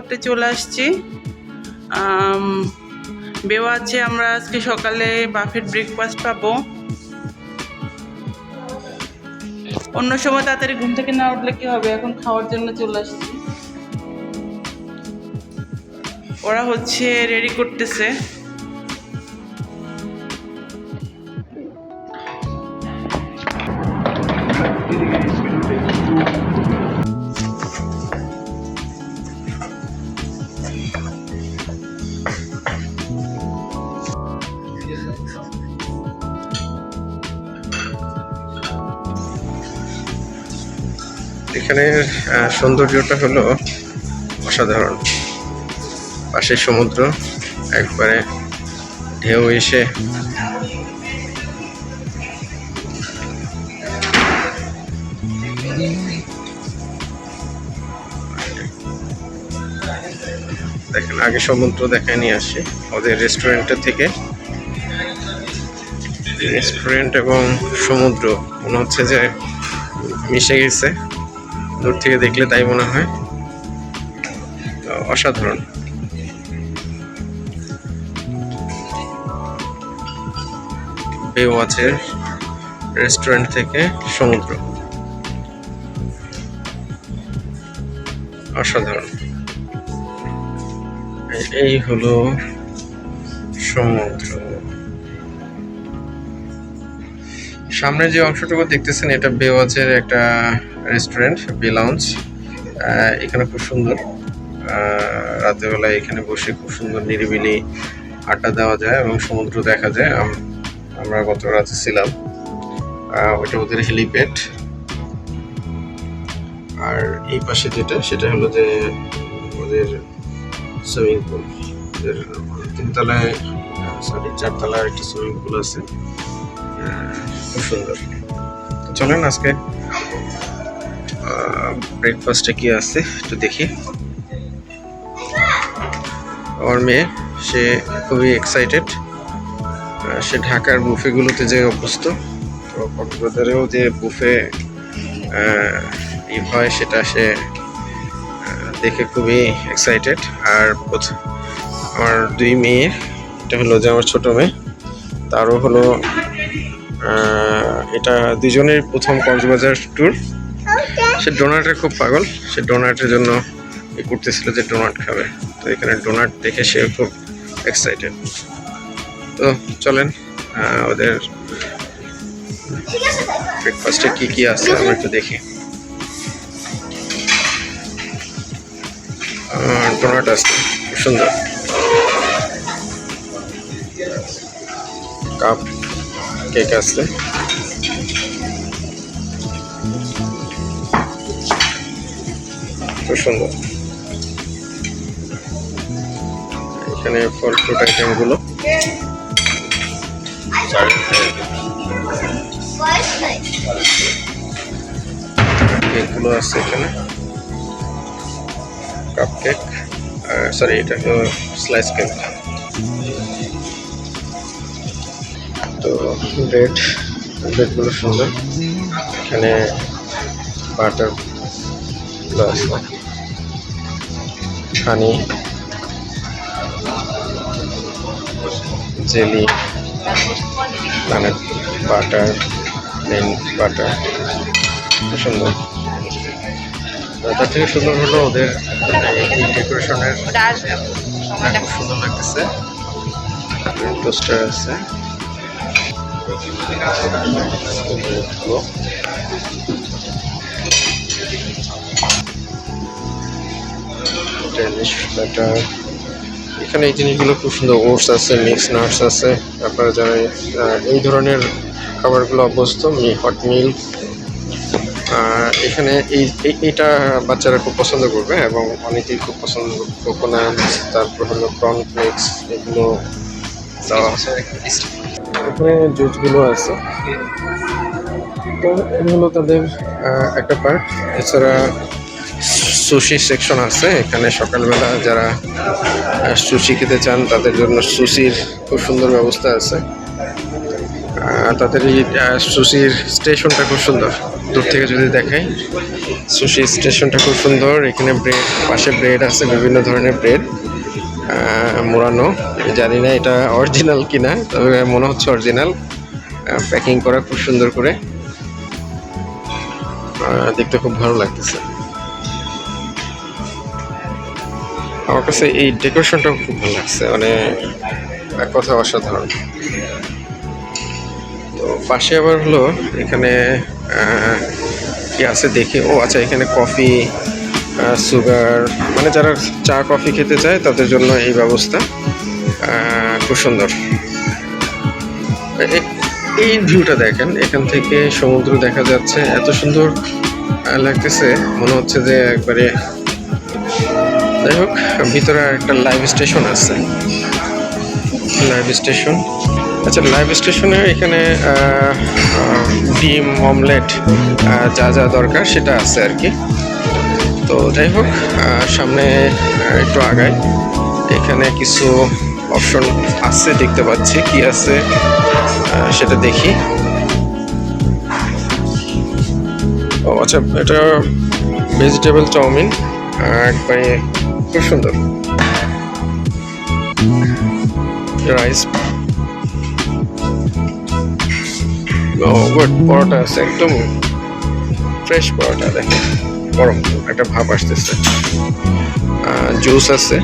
করতে চলে আসছি। বেওয়া বেও আছে, আমরা আজকে সকালে বাফের ব্রেকফাস্ট পাবো। অন্য সময় তাড়াতাড়ি ঘুম থেকে না উঠলে কি হবে? এখন খাওয়ার জন্য চলে আসছি। ওরা হচ্ছে রেডি করতেছে। এখানের সৌন্দর্যটা হলো অসাধারণ। পাশে সমুদ্র, একবারে ঢেউ এসে। দেখেন, আগে সমুদ্র দেখায় নিয়ে আসি ওদের রেস্টুরেন্টের থেকে। রেস্টুরেন্ট এবং সমুদ্র, মনে হচ্ছে যে মিশে গেছে। দূর থেকে দেখলে তাই মনে হয়। অসাধারণ। বেওয়াচের রেস্টুরেন্ট থেকে সমুদ্র। অসাধারণ। এই হলো সমুদ্র। সামনে যে অংশটুকু দেখতেছেন এটা বেওয়াচের একটা রেস্টুরেন্ট বে লাউঞ্জ এখানে খুব সুন্দর। আহ, রাতের বেলায় এখানে বসে খুব সুন্দর নিরিবিলি আড্ডা দেওয়া যায় এবং সমুদ্র দেখা যায়। আম- আমরা গত রাতে ছিলাম। ওটা ওদের হেলিপ্যাড আর এই পাশে যেটা সেটা হলো যে ওদের সুইমিং পুল তিনতলায় সরি চারতলায় একটা সুইমিং পুল আছে। খুব সুন্দর। চলেন আজকে ব্রেকফাস্টে কি আছে একটু দেখি। আমার মেয়ে, সে খুবই এক্সাইটেড সে ঢাকার বুফেগুলোতে যে অভ্যস্ত, তো কক্সবাজারেও যে বুফে ই হয়, সেটা সে দেখে খুবই এক্সাইটেড আর আমার দুই মেয়ে, এটা হলো যে আমার ছোটো মেয়ে, তারও হলো এটা দুজনের প্রথম কক্সবাজার ট্যুর সে ডোনাটের খুব পাগল। সে ডোনাটের জন্য ই করতেছিল যে ডোনাট খাবে। তো এখানে ডোনাট দেখে সে খুব এক্সাইটেড তো চলেন ওদের ব্রেকফাস্টে কি কি আছে আমরা একটু দেখি। ডোনাট আছে খুব সুন্দর। কাপ কেক আছে খুব সুন্দর। এখানে ফল ফ্রুট আইটেমগুলো কেকগুলো আছে এখানে। কাপ কেক সরি এটা হলো স্লাইস কেক তো ব্রেড ব্রেডগুলো সুন্দর এখানে বাটার প্লাস হানি জেলি মানে বাটার প্লেন বাটার। খুব সুন্দর। তার থেকে সুন্দর হলো ওদের এই ডেকোরেশনের। খুব সুন্দর লাগতেছে। পোস্টার আছে। ব্যাটার এখানে এই জিনিসগুলো খুব সুন্দর ওটস আছে মিক্স নাটস আছে। আপনারা যারা এই ধরনের খাবারগুলো অভ্যস্ত হট মিল্ক এখানে এই, এই- এটা বাচ্চারা খুব পছন্দ করবে এবং অনেকেই খুব পছন্দ কোকোনাট তারপর হলো প্রন এগুলো দেওয়া আছে। এখানে জুসগুলো আছে। তো এগুলো তাদের একটা পার্ট এছাড়া সুশি সেকশন আছে। এখানে সকালবেলা যারা সুশি খেতে চান, তাদের জন্য সুশির খুব সুন্দর ব্যবস্থা আছে। তাদের এই সুশির স্টেশনটা খুব সুন্দর। দূর থেকে যদি দেখাই সুশি স্টেশনটা খুব সুন্দর। এখানে ব্রেড পাশে ব্রেড আছে, বিভিন্ন ধরনের ব্রেড মোড়ানো। জানি না এটা অরিজিনাল কিনা, তবে মনে হচ্ছে অরিজিনাল প্যাকিং করা খুব সুন্দর করে। দেখতে খুব ভালো লাগতেছে। আমার কাছে এই ডেকোরেশনটা খুব ভালো লাগছে মানে এক কথা অসাধারণ। তো পাশে আবার হলো, এখানে কি আছে দেখে? ও আচ্ছা এখানে কফি সুগার মানে যারা চা কফি খেতে চায়, তাদের জন্য এই ব্যবস্থা খুব সুন্দর। এই ভিউটা দেখেন, এখান থেকে সমুদ্র দেখা যাচ্ছে, এত সুন্দর লাগতেছে, মনে হচ্ছে যে একবারে, যাই হোক, ভিতরে একটা লাইভ স্টেশন আছে। লাইভ স্টেশন আচ্ছা লাইভ স্টেশনে এখানে ডিম অমলেট যা যা দরকার, সেটা আছে আর কি। তো যাই হোক সামনে একটু আগায় এখানে কিছু অপশন আছে, দেখতে পাচ্ছি। কি আছে? সেটা দেখি। ও আচ্ছা এটা ভেজিটেবল চাউমিন। একবারে খুব সুন্দর। রাইস ও গুড পরোটা আছে, একদম ফ্রেশ পরোটা, দেখেন। গরম, একটা ভাব আসতেছে। জুস আছে।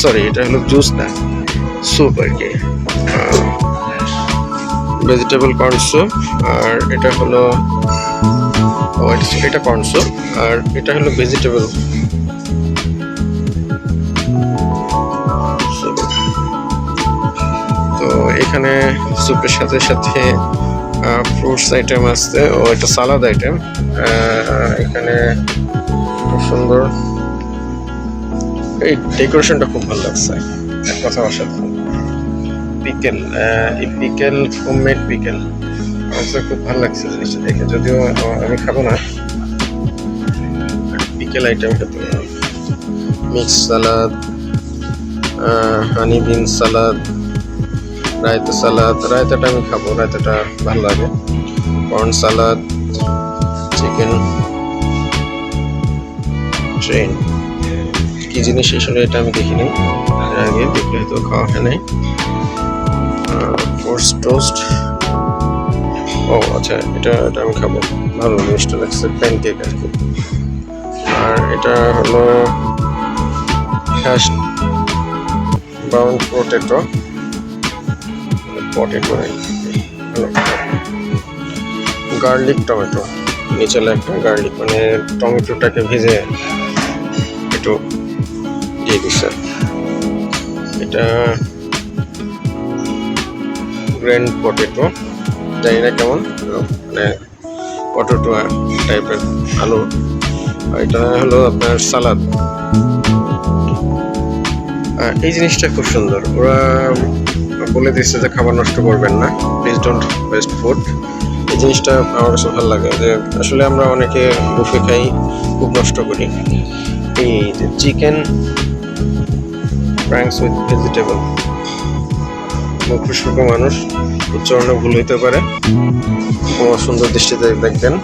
সরি এটা হলো জুস না স্যুপ আর কি। ভেজিটেবল কর্ন স্যুপ আর এটা হলো এটা কর্ন স্যুপ আর এটা হলো ভেজিটেবল তো এখানে স্যুপের সাথে সাথে ফ্রুটস আইটেম আছে। ও, এটা সালাদ আইটেম এখানে খুব সুন্দর। এই ডেকোরেশনটা খুব ভালো লাগছে। এক কথা অসাধারণ পিকেল এই পিকেল হোমমেড পিকেল। আমার খুব ভালো লাগছে জিনিসটা দেখে। যদিও আমি খাব না। পিকেল আইটেম খেতে mix salad honey bean salad raita salad, রায়তাটা আমি খাব, রায়তাটা ভালো লাগে। Corn salad, chicken, train. কি জিনিস আসলে এটা আমি দেখিনি। এর আগে দেখলে হয়তো খাওয়া হয় নাই। ফোর্স টোস্ট ও আচ্ছা এটা এটা আমি খাব। ভালো জিনিসটা লাগছে। প্যানকেক আর কি। আর এটা হলো hash brown potato potato garlic tomato. নিচে লেখা গার্লিক মানে টমেটোটাকে ভেজে একটু দিয়ে দিচ্ছে। এটা গ্র্যান্ড পটেটো। জানি না কেমন মানে পটেটো টাইপের আলু। এটা হলো আপনার সালাদ। এই জিনিসটা খুব সুন্দর। ওরা বলে দিচ্ছে যে খাবার নষ্ট করবেন না। প্লিজ ডোন্ট ওয়েস্ট ফুড এই জিনিসটা আমার কাছে ভালো লাগে যে আসলে আমরা অনেকে বুফে খাই, খুব নষ্ট করি। এই যে চিকেন ফ্রাঙ্কস উইথ ভেজিটেবল। মুখ শুষ্ক মানুষ উচ্চারণে ভুল হইতে পারে। সুন্দর দৃষ্টিতে দেখবেন।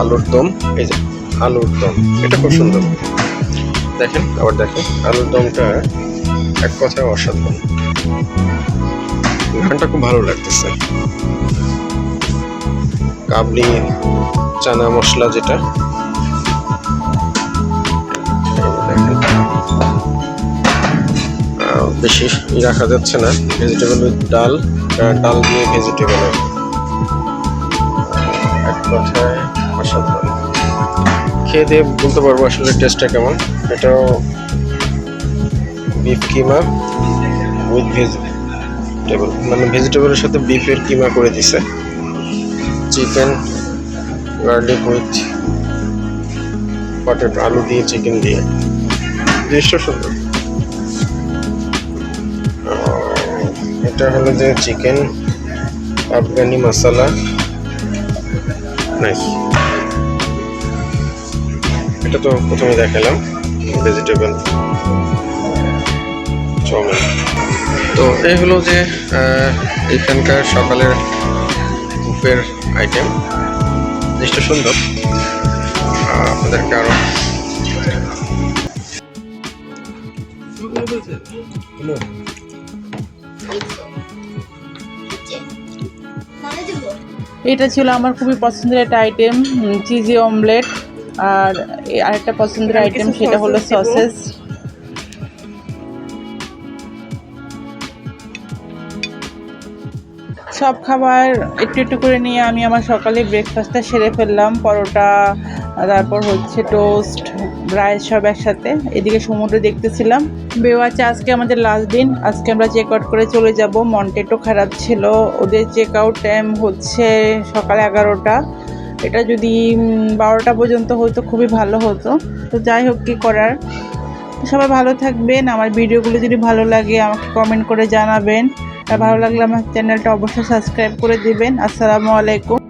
আলুর দম, এই যে আলুর দম, এটা খুব সুন্দর। দেখেন, আবার দেখেন, আলুর দমটা এক কথায় অসাধারণ। ঘানটা খুব ভালো লাগতেছে। কাবলি, চানা মশলা যেটা। বেশি রাখা যাচ্ছে না। ভেজিটেবল উইথ ডাল ডাল দিয়ে ভেজিটেবল এক কথায় অসাধারণ। খেয়ে দিয়ে বলতে পারব আসলে টেস্টটা কেমন। এটাও বিফ কিমা উইথ ভেজিটেবল মানে ভেজিটেবলের সাথে বিফের কিমা করে দিছে। চিকেন গার্লিক উইথ পটেটো আলু দিয়ে চিকেন দিয়ে। জিনিসটা সুন্দর। এটা হলো যে চিকেন আফগানি মশলা নাইস এটা তো প্রথমে দেখালাম ভেজিটেবল তো এই হলো যে এখানকার সকালের বুফের আইটেম জিনিসটা সুন্দর। আপনাদেরকে আরও এটা ছিল আমার খুবই পছন্দের একটা আইটেম চিজি অমলেট আর আরেকটা পছন্দের আইটেম সেটা হলো সসেস সব খাবার একটু একটু করে নিয়ে আমি আমার সকালে ব্রেকফাস্টটা সেরে ফেললাম, পরোটা, তারপর হচ্ছে টোস্ট রাইস সব একসাথে। এদিকে সমুদ্র দেখতেছিলাম। বেওয়াচে আজকে আমাদের লাস্ট দিন। আজকে আমরা চেক আউট করে চলে যাব। মন্টেটো খারাপ ছিল। ওদের চেক আউট টাইম হচ্ছে সকাল এগারোটা। এটা যদি বারোটা পর্যন্ত হতো খুবই ভালো হতো। তো যাই হোক, কী করার? সবাই ভালো থাকবেন। আমার ভিডিওগুলো যদি ভালো লাগে, আমাকে কমেন্ট করে জানাবেন। ভালো লাগলে আমার চ্যানেলটা অবশ্যই সাবস্ক্রাইব করে দিবেন। আসসালামু আলাইকুম।